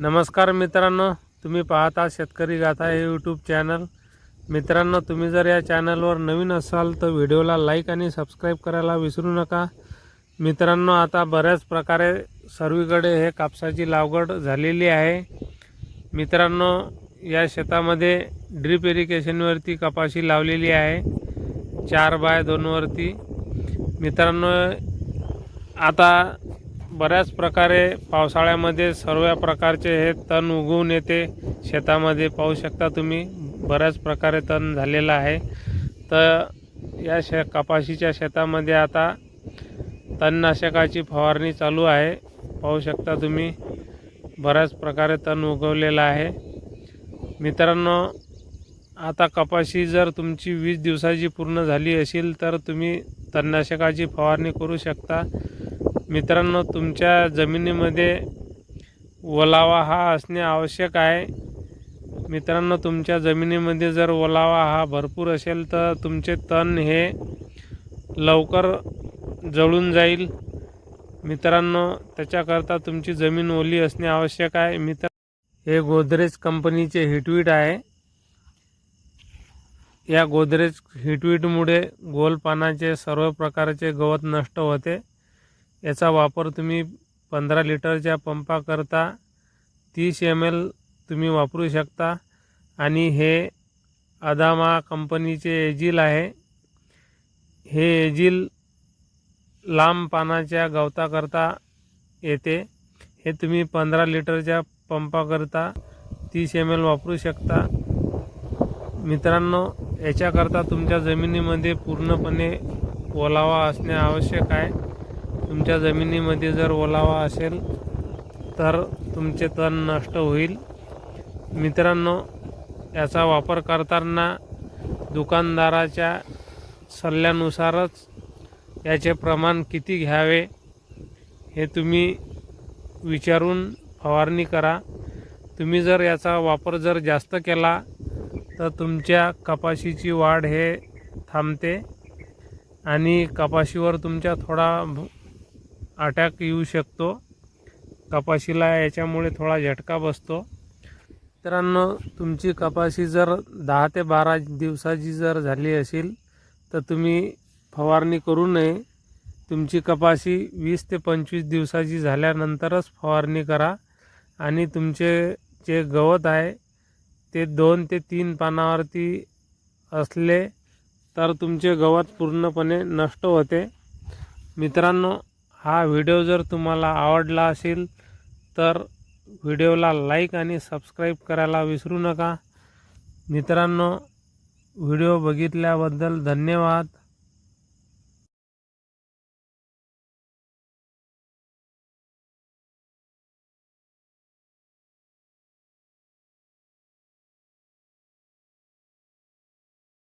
नमस्कार मित्रांनो तुम्ही पाहता शेतकरी गाथा हे यूट्यूब चॅनल मित्रांनो तुम्ही जर या चॅनलवर नवीन असाल तर व्हिडिओला लाईक आणि सबस्क्राईब करायला विसरू नका. मित्रांनो आता बऱ्याच प्रकारे सर्वीकडे हे कापसाची लागवड झालेली आहे. मित्रांनो या शेतामध्ये ड्रीप इरिगेशनवरती कपाशी लावलेली आहे. चार बाय दोनवरती मित्रांनो आता बऱ्याच प्रकारे पावसाळ्यामध्ये सर्व प्रकारचे हे तण उगवून येते. शेतामध्ये पाहू शकता तुम्ही बऱ्याच प्रकारे तण झालेलं आहे. तर या शे कपाशीच्या शेतामध्ये आता तणनाशकाची फवारणी चालू आहे. पाहू शकता तुम्ही बऱ्याच प्रकारे तण उगवलेलं आहे. मित्रांनो आता कपाशी जर तुमची वीस दिवसाची पूर्ण झाली असेल तर तुम्ही तणनाशकाची फवारणी करू शकता. मित्रांनो तुमच्या जमिनीमध्ये ओलावा हा असणे आवश्यक आहे. मित्रांनो तुमच्या जमिनीमध्ये जर ओलावा हा भरपूर असेल तर तुमचे तण हे लवकर जळून जाईल. मित्रांनो त्याच्याकरता तुमची जमीन ओली असणे आवश्यक आहे. मित्र हे गोदरेज कंपनीचे हिटवीट आहे. या गोदरेज हिटवीटमुळे गोल पानाचे सर्व प्रकारचे गवत नष्ट होते. याचा वापर तुम्ही पंधरा लिटरच्या पंपाकरता तीस एम एल तुम्ही वापरू शकता. आणि हे अदामा कंपनीचे एजिल आहे. हे एजिल लांब पानाच्या गवताकरता येते. हे तुम्ही पंधरा लिटरच्या पंपाकरता तीस एम एल वापरू शकता. मित्रांनो याच्याकरता तुमच्या जमिनीमध्ये पूर्णपणे ओलावा असणे आवश्यक आहे. तुमच्या जमिनीमध्ये जर ओलावा असेल तर तुमचे तण नष्ट होईल. मित्रांनो याचा वापर करताना दुकानदाराच्या सल्ल्यानुसारच याचे प्रमाण किती घ्यावे हे तुम्ही विचारून फवारणी करा. तुम्ही जर याचा वापर जर जास्त केला तर तुमच्या कपाशीची वाढ हे थांबते आणि कपाशीवर तुमच्या थोडा अटॅक येऊ शकतो. कपाशीला याच्यामुळे थोडा झटका बसतो. मित्रांनो तुमची कपाशी जर दहा ते बारा दिवसाची जर झाली असेल तर तुम्ही फवारणी करू नये. तुमची कपाशी वीस ते पंचवीस दिवसाची झाल्यानंतरच फवारणी करा. आणि तुमचे जे गवत आहे ते दोन ते तीन पानावरती असले तर तुमचे गवत पूर्णपणे नष्ट होते. मित्रांनो हा व्हिडिओ जर तुम्हाला आवडला असेल तर व्हिडिओला लाईक आणि सबस्क्राईब करायला विसरू नका. मित्रांनो व्हिडिओ बघितल्याबद्दल धन्यवाद.